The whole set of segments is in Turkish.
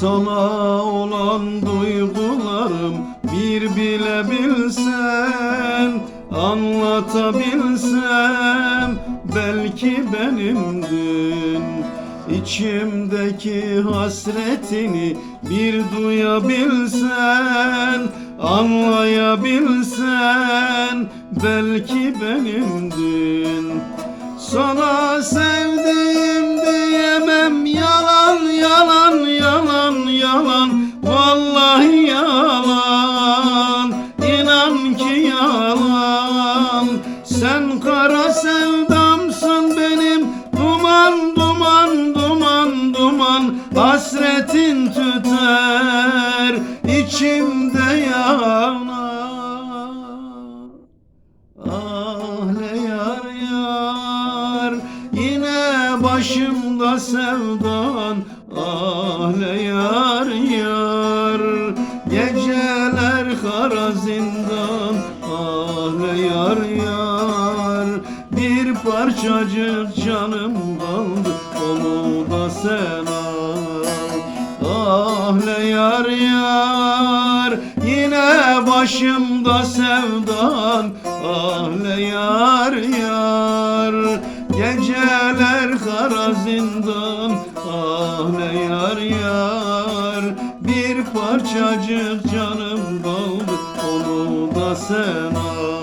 sana olan duygularım bir bile bilsen Anlatabilsem belki benimdin. İçimdeki hasretini bir duyabilsen Anlayabilsen belki benimdin. Sana sevdiğim yalan Sen kara sevdamsın benim. Duman duman duman duman Hasretin tüter içimde yanar. Ah yar Yine başımda sevdan. Ah ne yar yar Geceler parçacık canım kaldı Onu da sen al. Ah ne yar yar Yine başımda sevdan. Ah ne yar yar Geceler kara zindan. Ah ne yar yar Bir parçacık canım kaldı Onu da sen al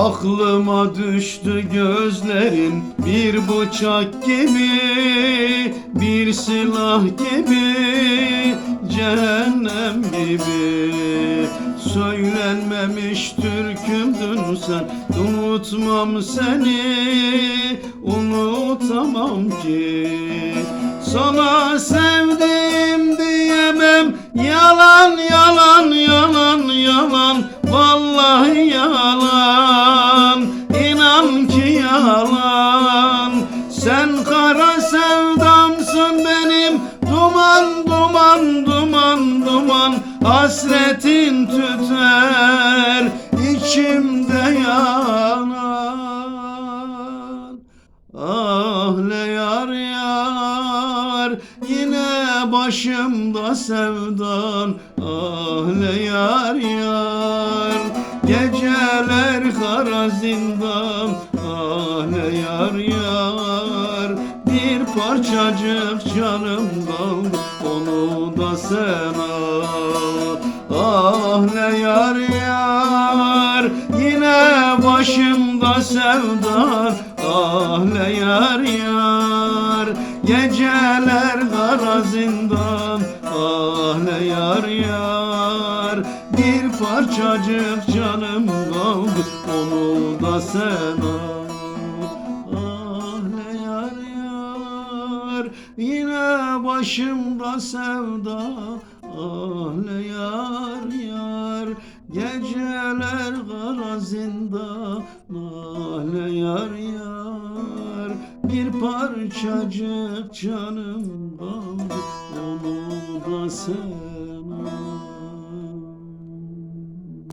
Aklıma düştü gözlerin bir bıçak gibi Bir silah gibi cehennem gibi. Söylenmemiş türkümdün sen Unutmam seni unutamam ki. Sana sevdim Yalan yalan yalan yalan Vallahi yalan. İnan ki yalan. Sen kara sevdamsın benim. Duman duman duman duman Hasretin tüter. İçimde yanar başımda sevdan Ah ne yar yar. Geceler kara zindan Ah ne yar yar. Bir parçacık canım kaldı Onu da sen al. Ah ne yar yar başımda sevdan Ah ne yar yar. Geceler kara zindan Ah ne yar yar. Bir parçacık canım kaldı Onu da sen al. Ah ne yar yar Yine başımda sevda Ah yar yar Geceler kara zindan. Ah yar yar Bir parçacık canım kaldı Onu da sen al